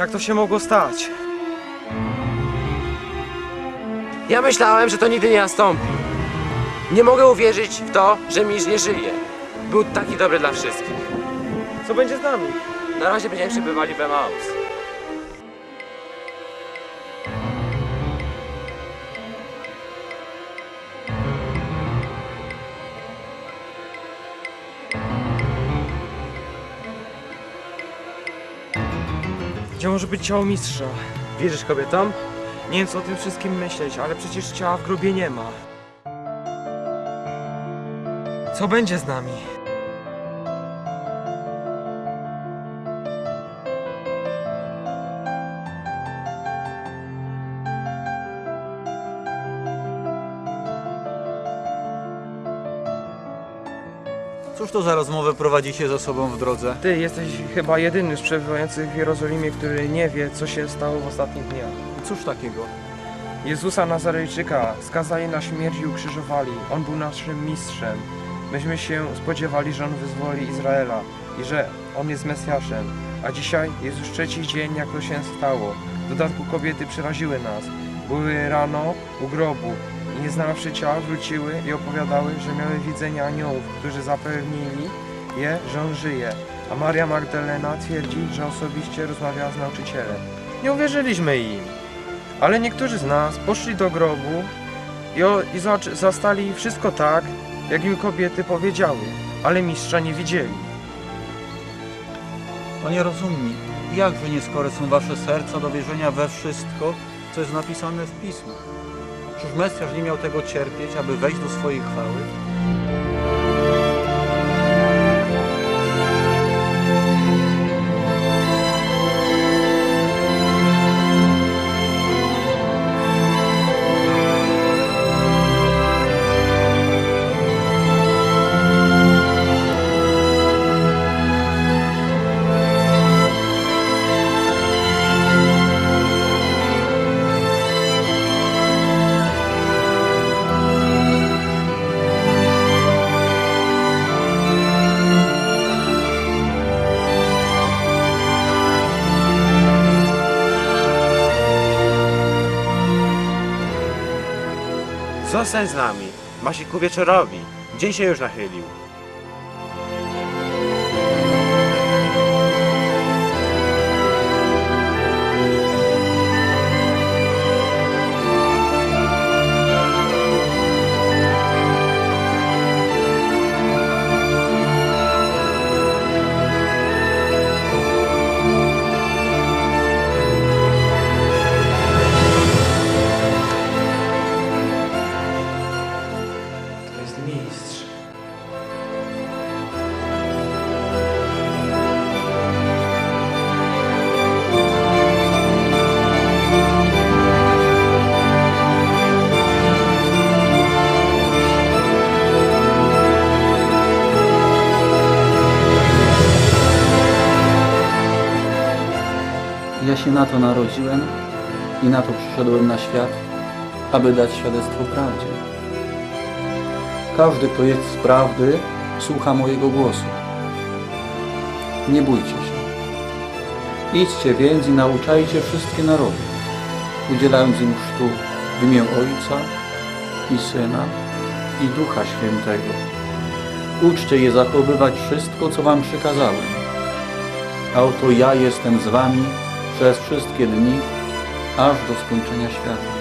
Jak to się mogło stać? Ja myślałem, że to nigdy nie nastąpi. Nie mogę uwierzyć w to, że Misz nie żyje. Był taki dobry dla wszystkich. Co będzie z nami? Na razie będziemy przebywali w Emaus. Gdzie może być ciało mistrza? Wierzysz kobietom? Nie wiem co o tym wszystkim myśleć, ale przecież ciała w grobie nie ma. Co będzie z nami? Cóż to za rozmowę prowadzicie ze sobą w drodze? Ty jesteś chyba jedyny z przebywających w Jerozolimie, który nie wie, co się stało w ostatnich dniach. Cóż takiego? Jezusa Nazarejczyka skazali na śmierć i ukrzyżowali. On był naszym mistrzem. Myśmy się spodziewali, że On wyzwoli Izraela i że On jest Mesjaszem. A dzisiaj jest już trzeci dzień, jak to się stało. W dodatku kobiety przeraziły nas. Były rano u grobu nie znawszy ciała wróciły i opowiadały, że miały widzenia aniołów, którzy zapewnili je, że On żyje. A Maria Magdalena twierdzi, że osobiście rozmawiała z nauczycielem. Nie uwierzyliśmy im. Ale niektórzy z nas poszli do grobu i, o, i zastali wszystko tak, jak im kobiety powiedziały, ale mistrza nie widzieli. Panie rozumni, jakże nieskore są wasze serca do wierzenia we wszystko, co jest napisane w Pismach? Czyż Mesjasz nie miał tego cierpieć, aby wejść do swojej chwały? Zostań z nami. Ma się ku wieczorowi. Dzień się już nachylił. Się na to narodziłem i na to przyszedłem na świat, aby dać świadectwo prawdzie. Każdy, kto jest z prawdy, słucha mojego głosu. Nie bójcie się. Idźcie więc i nauczajcie wszystkie narody, udzielając im chrztu w imię Ojca i Syna i Ducha Świętego. Uczcie je zachowywać wszystko, co wam przykazałem. A oto ja jestem z wami przez wszystkie dni, aż do skończenia świata.